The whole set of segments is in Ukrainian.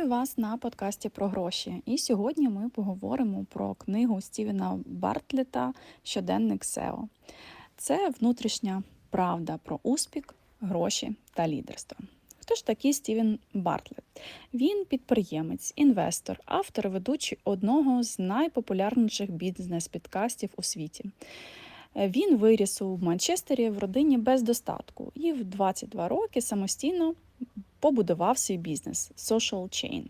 Вітаю вас на подкасті про гроші. І сьогодні ми поговоримо про книгу Стівена Бартлета Щоденник SEO. Це внутрішня правда про успіх, гроші та лідерство. Хто ж такий Стівен Бартлет? Він підприємець, інвестор, автор ведучий одного з найпопулярніших бізнес-підкастів у світі. Він виріс у Манчестері в родині без достатку і в 22 роки самостійно побудував свій бізнес Social Chain.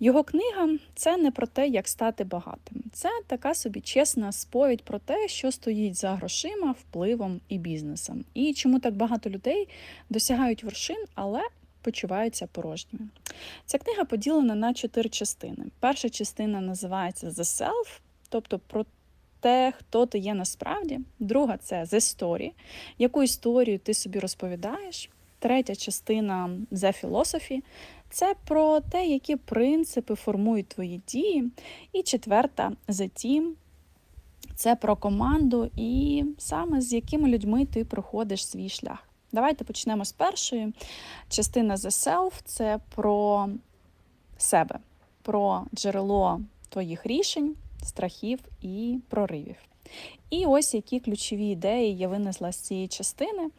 Його книга це не про те, як стати багатим. Це така собі чесна сповідь про те, що стоїть за грошима, впливом і бізнесом. І чому так багато людей досягають вершин, але почуваються порожніми. Ця книга поділена на чотири частини. Перша частина називається The Self, тобто про те, хто ти є насправді. Друга це The Story, яку історію ти собі розповідаєш. Третя частина The Philosophy – це про те, які принципи формують твої дії. І четверта The Team – це про команду і саме з якими людьми ти проходиш свій шлях. Давайте почнемо з першої. Частина The Self – це про себе, про джерело твоїх рішень, страхів і проривів. І ось які ключові ідеї я винесла з цієї частини.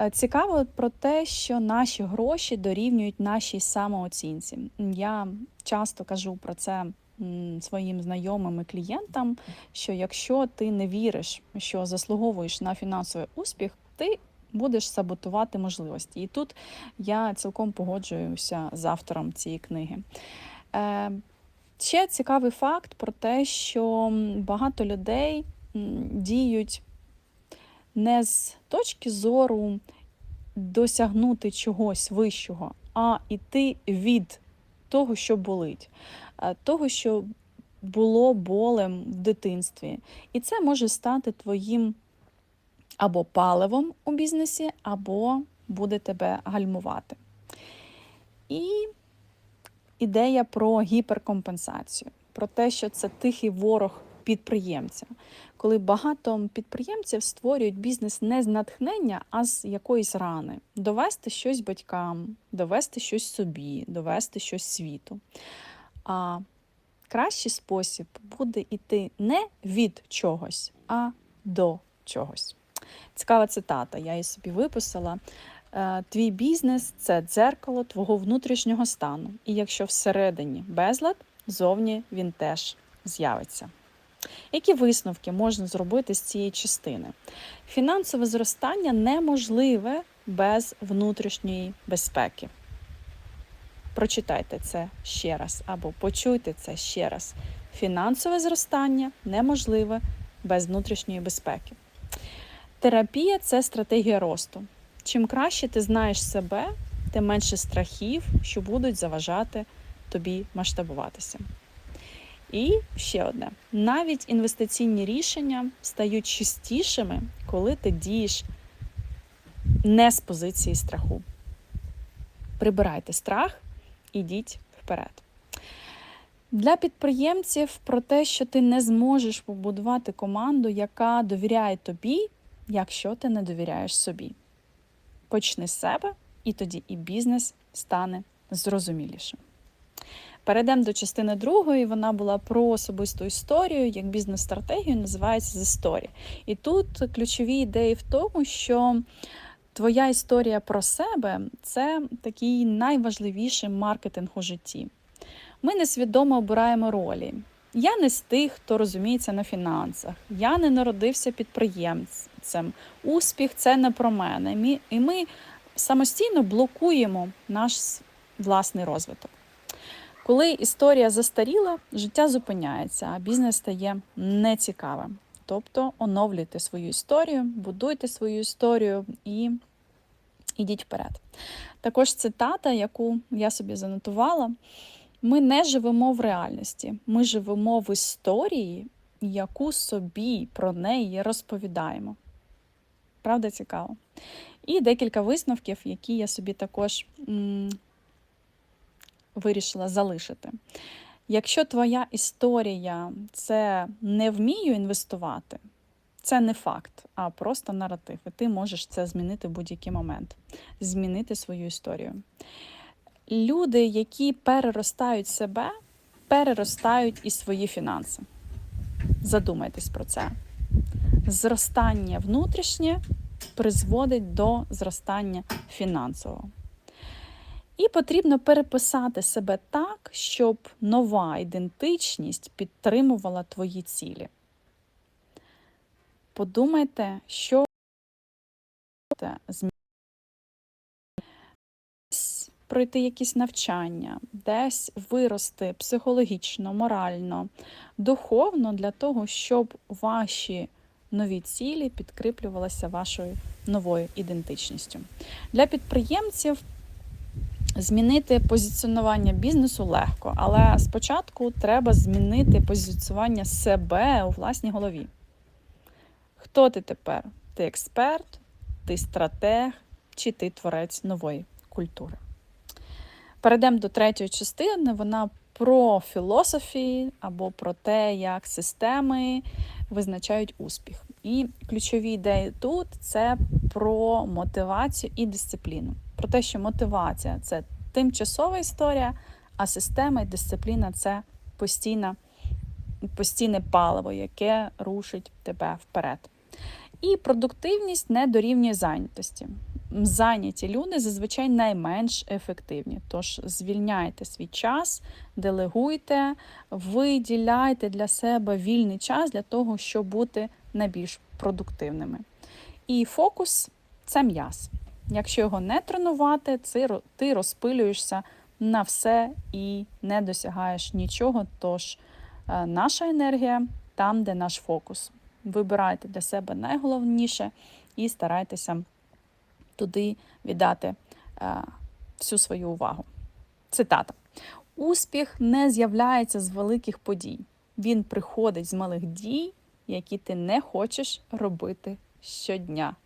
Е, цікаво про те, що наші гроші дорівнюють нашій самооцінці. Я часто кажу про це своїм знайомим і клієнтам, що якщо ти не віриш, що заслуговуєш на фінансовий успіх, ти будеш саботувати можливості. І тут я цілком погоджуюся з автором цієї книги. Е, ще цікавий факт про те, що багато людей діють не з точки зору досягнути чогось вищого, а йти від того, що болить, того, що було болем в дитинстві. І це може стати твоїм або паливом у бізнесі, або буде тебе гальмувати. І ідея про гіперкомпенсацію, про те, що це тихий ворог підприємця, коли багато підприємців створюють бізнес не з натхнення, а з якоїсь рани. Довести щось батькам, довести щось собі, довести щось світу. А кращий спосіб буде йти не від чогось, а до чогось. Цікава цитата, я її собі виписала. «Е, твій бізнес це дзеркало твого внутрішнього стану. І якщо всередині безлад, зовні він теж з'явиться. Які висновки можна зробити з цієї частини? Фінансове зростання неможливе без внутрішньої безпеки. Прочитайте це ще раз або почуйте це ще раз. Фінансове зростання неможливе без внутрішньої безпеки. Терапія це стратегія росту. Чим краще ти знаєш себе, тим менше страхів, що будуть заважати тобі масштабуватися. І ще одне: навіть інвестиційні рішення стають чистішими, коли ти дієш не з позиції страху. Прибирайте страх, ідіть вперед. Для підприємців про те, що ти не зможеш побудувати команду, яка довіряє тобі, якщо ти не довіряєш собі. Почни з себе, і тоді і бізнес стане зрозумілішим. Перейдемо до частини другої. Вона була про особисту історію, як бізнес-стратегію, називається The Story. І тут ключові ідеї в тому, що твоя історія про себе це такий найважливіший маркетинг у житті. Ми несвідомо обираємо ролі. Я не з тих, хто розуміється на фінансах. Я не народився підприємцем. Успіх це не про мене. І ми самостійно блокуємо наш власний розвиток. Коли історія застаріла, життя зупиняється, а бізнес стає нецікавим. Тобто оновлюйте свою історію, будуйте свою історію і ідіть вперед. Також цитата, яку я собі занотувала: ми не живемо в реальності, ми живемо в історії, яку собі про неї розповідаємо. Правда, цікаво. І декілька висновків, які я собі також вирішила залишити. Якщо твоя історія це не вмію інвестувати, це не факт, а просто наратив. І ти можеш це змінити в будь-який момент, змінити свою історію. Люди, які переростають себе, переростають і свої фінанси. Задумайтесь про це. Зростання внутрішнє призводить до зростання фінансового. І потрібно переписати себе так, щоб нова ідентичність підтримувала твої цілі. Подумайте, що. Десь пройти якісь навчання, десь вирости психологічно, морально, духовно для того, щоб ваші нові цілі підкріплювалися вашою новою ідентичністю. Для підприємців змінити позиціонування бізнесу легко, але спочатку треба змінити позиціонування себе у власній голові. Хто ти тепер? Ти експерт, ти стратег чи ти творець нової культури? Перейдемо до третьої частини. Вона про філософії або про те, як системи визначають успіх. І ключові ідеї тут це про мотивацію і дисципліну. Про те, що мотивація це тимчасова історія, а система і дисципліна це постійна, постійне паливо, яке рушить тебе вперед. І продуктивність не дорівнює зайнятості. Зайняті люди зазвичай найменш ефективні. Тож звільняйте свій час, делегуйте, виділяйте для себе вільний час для того, щоб бути найбільш продуктивними. І фокус це м'яз. Якщо його не тренувати, ти розпилюєшся на все і не досягаєш нічого. Тож е, наша енергія там, де наш фокус. Вибирайте для себе найголовніше і старайтеся туди віддати е, всю свою увагу. Цитата: Успіх не з'являється з великих подій. Він приходить з малих дій, які ти не хочеш робити щодня.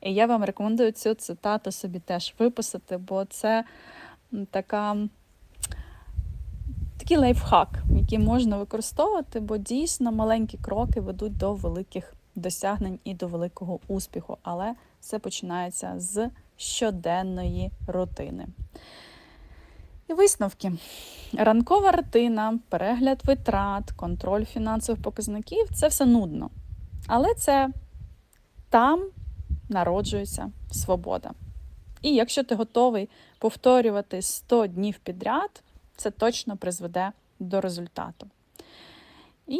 І я вам рекомендую цю цитату собі теж виписати, бо це така, такий лайфхак, який можна використовувати, бо дійсно маленькі кроки ведуть до великих досягнень і до великого успіху. Але все починається з щоденної рутини. І висновки. Ранкова рутина, перегляд витрат, контроль фінансових показників це все нудно. Але це там народжується свобода. І якщо ти готовий повторювати 100 днів підряд, це точно призведе до результату. І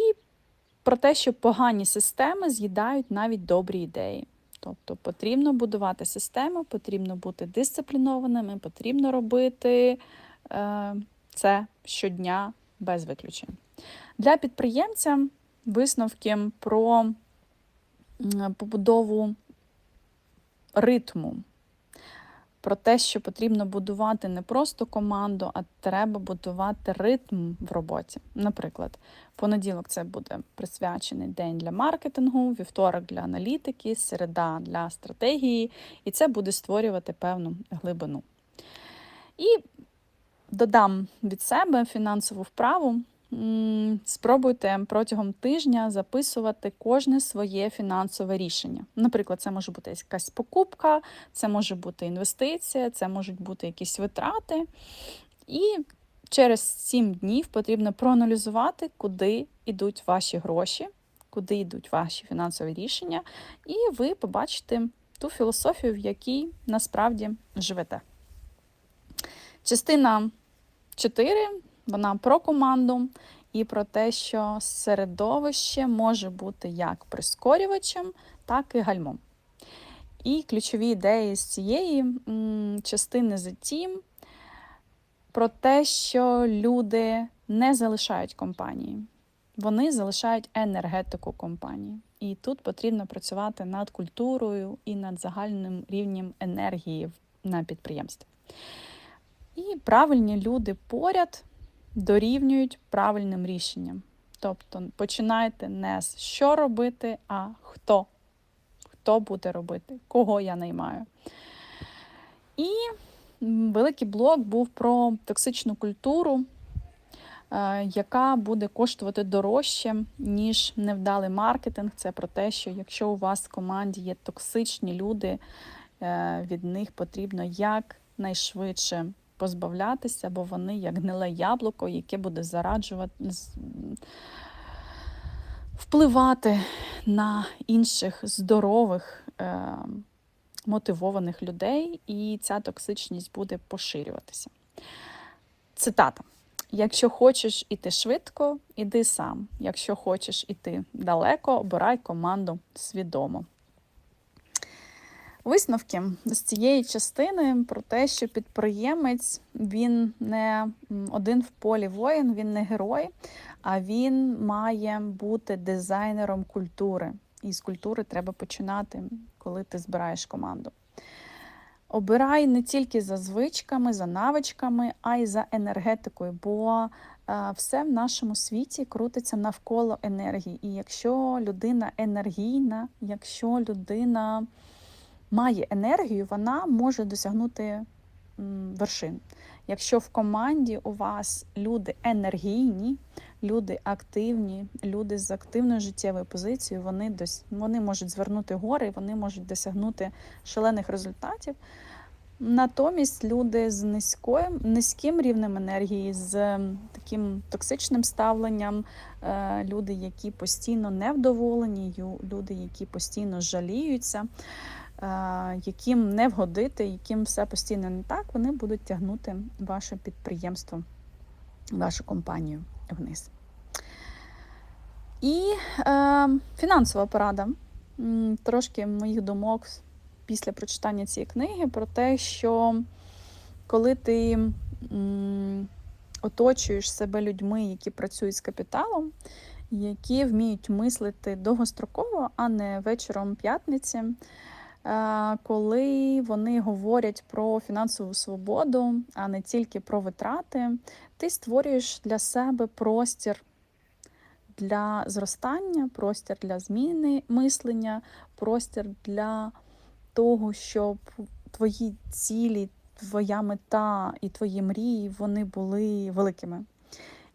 про те, що погані системи з'їдають навіть добрі ідеї. Тобто потрібно будувати систему, потрібно бути дисциплінованими, потрібно робити е, це щодня без виключень. Для підприємця висновки про побудову ритму, про те, що потрібно будувати не просто команду, а треба будувати ритм в роботі. Наприклад, понеділок це буде присвячений день для маркетингу, вівторок для аналітики, середа для стратегії, і це буде створювати певну глибину. І додам від себе фінансову вправу. Спробуйте протягом тижня записувати кожне своє фінансове рішення. Наприклад, це може бути якась покупка, це може бути інвестиція, це можуть бути якісь витрати. І через 7 днів потрібно проаналізувати, куди йдуть ваші гроші, куди йдуть ваші фінансові рішення, і ви побачите ту філософію, в якій насправді живете. Частина 4 вона про команду і про те, що середовище може бути як прискорювачем, так і гальмом. І ключові ідеї з цієї частини затім про те, що люди не залишають компанії, вони залишають енергетику компанії. І тут потрібно працювати над культурою і над загальним рівнем енергії на підприємстві. І правильні люди поряд дорівнюють правильним рішенням. Тобто починайте не з що робити, а хто. Хто буде робити, кого я наймаю. І великий блок був про токсичну культуру, е, яка буде коштувати дорожче, ніж невдалий маркетинг. Це про те, що якщо у вас в команді є токсичні люди, е, від них потрібно якнайшвидше позбавлятися, бо вони як гниле яблуко, яке буде зараджувати, впливати на інших здорових, е, мотивованих людей, і ця токсичність буде поширюватися. Цитата. Якщо хочеш іти швидко, іди сам. Якщо хочеш іти далеко, обирай команду свідомо. Висновки з цієї частини про те, що підприємець він не один в полі воїн, він не герой, а він має бути дизайнером культури. І з культури треба починати, коли ти збираєш команду. Обирай не тільки за звичками, за навичками, а й за енергетикою, бо все в нашому світі крутиться навколо енергії. І якщо людина енергійна, якщо людина має енергію, вона може досягнути вершин. Якщо в команді у вас люди енергійні, люди активні, люди з активною життєвою позицією, вони дос... вони можуть звернути гори, вони можуть досягнути шалених результатів. Натомість люди з низьким, низьким рівнем енергії, з таким токсичним ставленням, е, люди, які постійно невдоволені, люди, які постійно жаліються, яким не вгодити, яким все постійно не так, вони будуть тягнути ваше підприємство, вашу компанію вниз. І е, фінансова порада. Трошки моїх думок після прочитання цієї книги про те, що коли ти м, оточуєш себе людьми, які працюють з капіталом, які вміють мислити довгостроково, а не вечором п'ятниці, е, коли вони говорять про фінансову свободу, а не тільки про витрати, ти створюєш для себе простір. Для зростання, простір для зміни мислення, простір для того, щоб твої цілі, твоя мета і твої мрії вони були великими.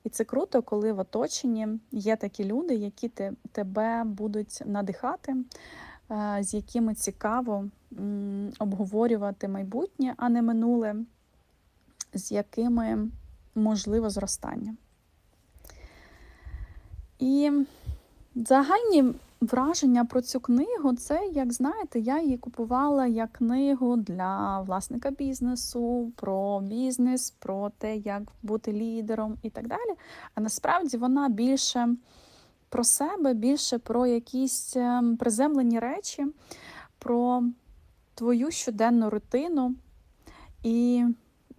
І це круто, коли в оточенні є такі люди, які тебе будуть надихати, е, з якими цікаво обговорювати майбутнє, а не минуле, з якими можливо зростання. І загальні Враження про цю книгу це, як знаєте, я її купувала як книгу для власника бізнесу, про бізнес, про те, як бути лідером і так далі. А насправді вона більше про себе, більше про якісь ем, приземлені речі, про твою щоденну рутину. І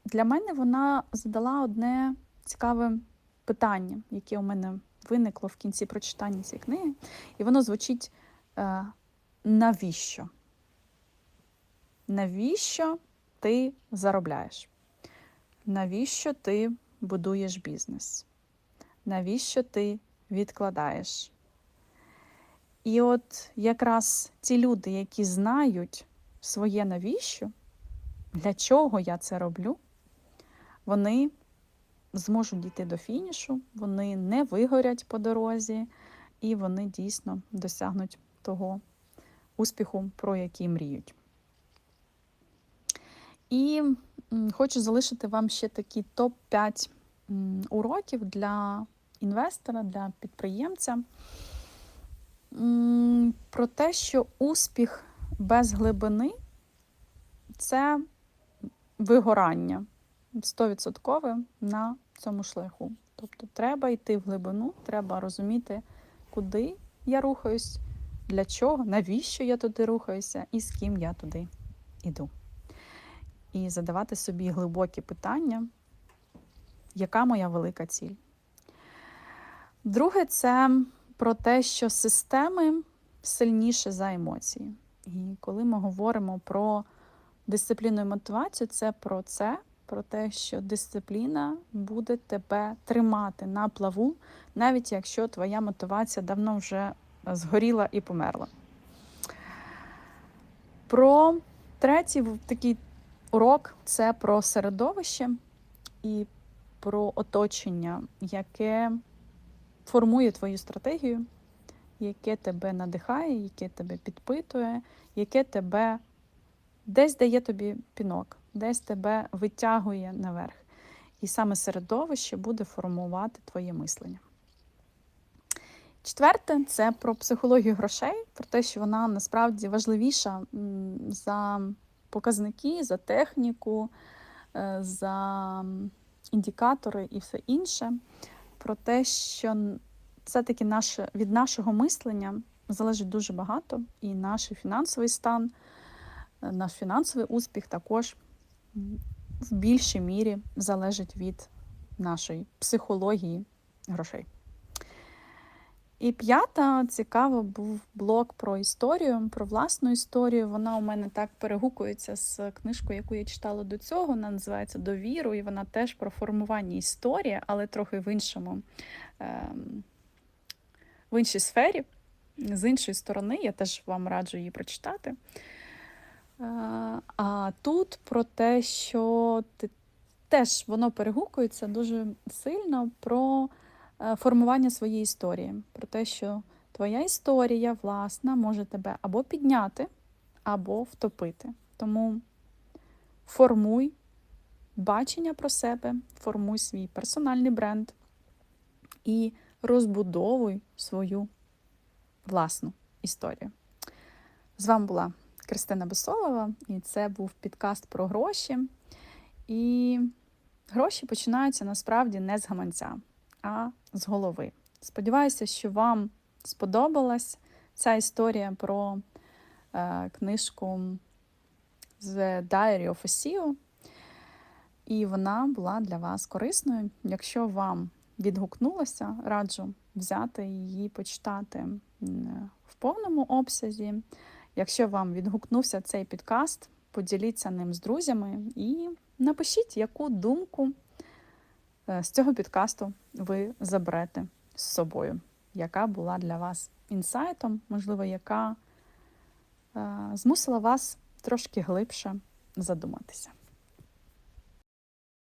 для мене вона задала одне цікаве питання, яке у мене виникло в кінці прочитання цієї книги, і воно звучить е, навіщо? Навіщо ти заробляєш? Навіщо ти будуєш бізнес? Навіщо ти відкладаєш? І от якраз ті люди, які знають своє навіщо, для чого я це роблю, вони зможуть дійти до фінішу, вони не вигорять по дорозі, і вони дійсно досягнуть того успіху, про який мріють. І хочу залишити вам ще такі топ-5 уроків для інвестора, для підприємця. Про те, що успіх без глибини це вигорання. 100% на цьому шляху. Тобто треба йти в глибину, треба розуміти, куди я рухаюсь, для чого, навіщо я туди рухаюся і з ким я туди йду. І задавати собі глибокі питання, яка моя велика ціль. Друге, це про те, що системи сильніше за емоції. І коли ми говоримо про дисципліну і мотивацію, це про це, про те, що дисципліна буде тебе тримати на плаву, навіть якщо твоя мотивація давно вже згоріла і померла. Про третій такий урок це про середовище і про оточення, яке формує твою стратегію, яке тебе надихає, яке тебе підпитує, яке тебе десь дає тобі пінок, десь тебе витягує наверх. І саме середовище буде формувати твоє мислення. Четверте це про психологію грошей, про те, що вона насправді важливіша за показники, за техніку, е, за індикатори і все інше. Про те, що це все-таки наше, від нашого мислення залежить дуже багато, і наш фінансовий стан, е, наш фінансовий успіх також в більшій мірі залежить від нашої психології грошей. І п'ята цікаво був блок про історію, про власну історію. Вона у мене так перегукується з книжкою, яку я читала до цього. Вона називається Довіру, і вона теж про формування історії, але трохи в іншому, ем, в іншій сфері, з іншої сторони. Я теж вам раджу її прочитати. Е, А тут про те, що ти теж воно перегукується дуже сильно про формування своєї історії, про те, що твоя історія власна може тебе або підняти, або втопити. Тому формуй бачення про себе, формуй свій персональний бренд і розбудовуй свою власну історію. З вами була Кристина Бесолова, і це був підкаст про гроші. І гроші починаються насправді не з гаманця, а з голови. Сподіваюся, що вам сподобалась ця історія про е, книжку The Diary of a CEO, і вона була для вас корисною. Якщо вам відгукнулося, раджу взяти її, почитати в повному обсязі. Якщо вам відгукнувся цей підкаст, поділіться ним з друзями і напишіть, яку думку з цього підкасту ви заберете з собою, яка була для вас інсайтом, можливо, яка е, змусила вас трошки глибше задуматися.